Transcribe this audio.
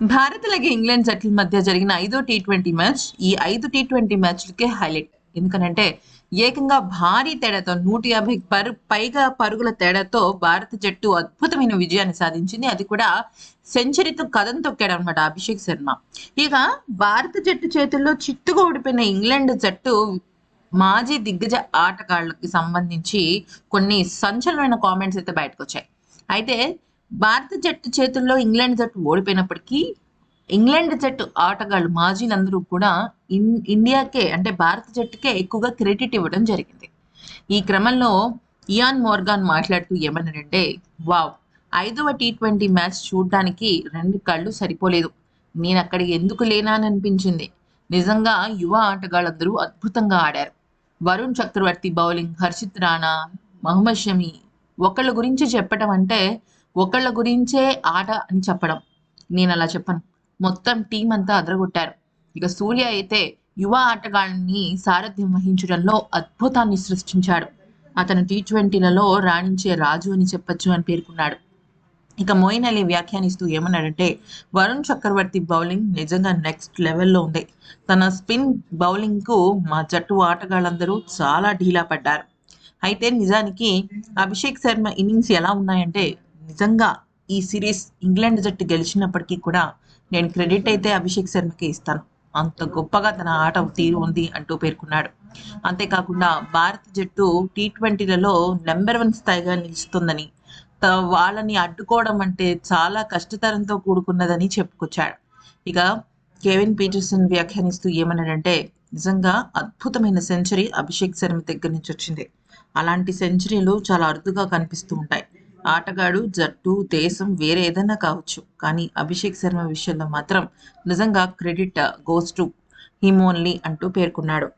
భారత్ అలాగే ఇంగ్లాండ్ జట్ల మధ్య జరిగిన ఐదో టీ ట్వంటీ మ్యాచ్ ఈ ఐదు టీ ట్వంటీ మ్యాచ్లకే హైలైట్ ఎందుకనంటే ఏకంగా భారీ తేడాతో నూట యాభై పరు పైగా పరుగుల తేడాతో భారత జట్టు అద్భుతమైన విజయాన్ని సాధించింది. అది కూడా సెంచరీతో కథం తొక్కాడు అనమాట అభిషేక్ శర్మ. ఇక భారత జట్టు చేతుల్లో చిత్తుగా ఓడిపోయిన ఇంగ్లాండ్ జట్టు మాజీ దిగ్గజ ఆటగాళ్ళకి సంబంధించి కొన్ని సంచలనమైన కామెంట్స్ అయితే బయటకు వచ్చాయి అయితే భారత జట్టు చేతుల్లో ఇంగ్లాండ్ జట్టు ఓడిపోయినప్పటికీ ఇంగ్లాండ్ జట్టు ఆటగాళ్ళు మాజీలందరూ కూడా ఇన్ ఇండియాకే అంటే భారత జట్టుకే ఎక్కువగా క్రెడిట్ ఇవ్వడం జరిగింది. ఈ క్రమంలో ఇయాన్ మోర్గాన్ మాట్లాడుతూ ఏమన్నాడంటే వావ్ ఐదవ టీ ట్వంటీ మ్యాచ్ చూడడానికి రెండు కళ్ళు సరిపోలేదు. నేను అక్కడ ఎందుకు లేనాననిపించింది. అనిపించింది నిజంగా యువ ఆటగాళ్ళందరూ అద్భుతంగా ఆడారు. వరుణ్ చక్రవర్తి బౌలింగ్ హర్షిత్ రాణా మహమ్మద్ షమి ఒకళ్ళ గురించి చెప్పటం అంటే ఒకళ్ళ గురించే ఆట అని చెప్పడం. నేను అలా చెప్పను. మొత్తం టీం అంతా అదరగొట్టారు. ఇక సూర్య అయితే యువ ఆటగాళ్ళని సారథ్యం వహించడంలో అద్భుతాన్ని సృష్టించాడు. అతను టీ ట్వంటీలలో రాణించే రాజు అని చెప్పొచ్చు అని పేర్కొన్నాడు. ఇక మోయిన్ అలీ వ్యాఖ్యానిస్తూ ఏమన్నాడంటే వరుణ్ చక్రవర్తి బౌలింగ్ నిజంగా నెక్స్ట్ లెవెల్లో ఉంది. తన స్పిన్ బౌలింగ్కు మా జట్టు ఆటగాళ్ళందరూ చాలా ఢీలా పడ్డారు. అయితే నిజానికి అభిషేక్ శర్మ ఇన్నింగ్స్ ఎలా ఉన్నాయంటే నిజంగా ఈ సిరీస్ ఇంగ్లాండ్ జట్టు గెలిచినప్పటికీ కూడా నేను క్రెడిట్ అయితే అభిషేక్ శర్మకి ఇస్తాను. అంత గొప్పగా తన ఆట తీరు ఉంది అంటూ పేర్కొన్నాడు. అంతేకాకుండా భారత జట్టు టీ ట్వంటీలలో నెంబర్ వన్ స్థాయిగా నిలుస్తుందని త- వాళ్ళని అడ్డుకోవడం అంటే చాలా కష్టతరంతో కూడుకున్నదని చెప్పుకొచ్చాడు. ఇక కెవిన్ పీటర్సన్ వ్యాఖ్యానిస్తూ ఏమన్నాడంటే నిజంగా అద్భుతమైన సెంచరీ అభిషేక్ శర్మ దగ్గర నుంచి వచ్చింది. అలాంటి సెంచరీలు చాలా అరుదుగా కనిపిస్తూ ఉంటాయి. ఆటగాడు జట్టు దేశం వేరే ఏదైనా కావచ్చు. కానీ అభిషేక్ శర్మ విషయంలో మాత్రం నిజంగా credit goes to him only అంటూ పేర్కొన్నాడు.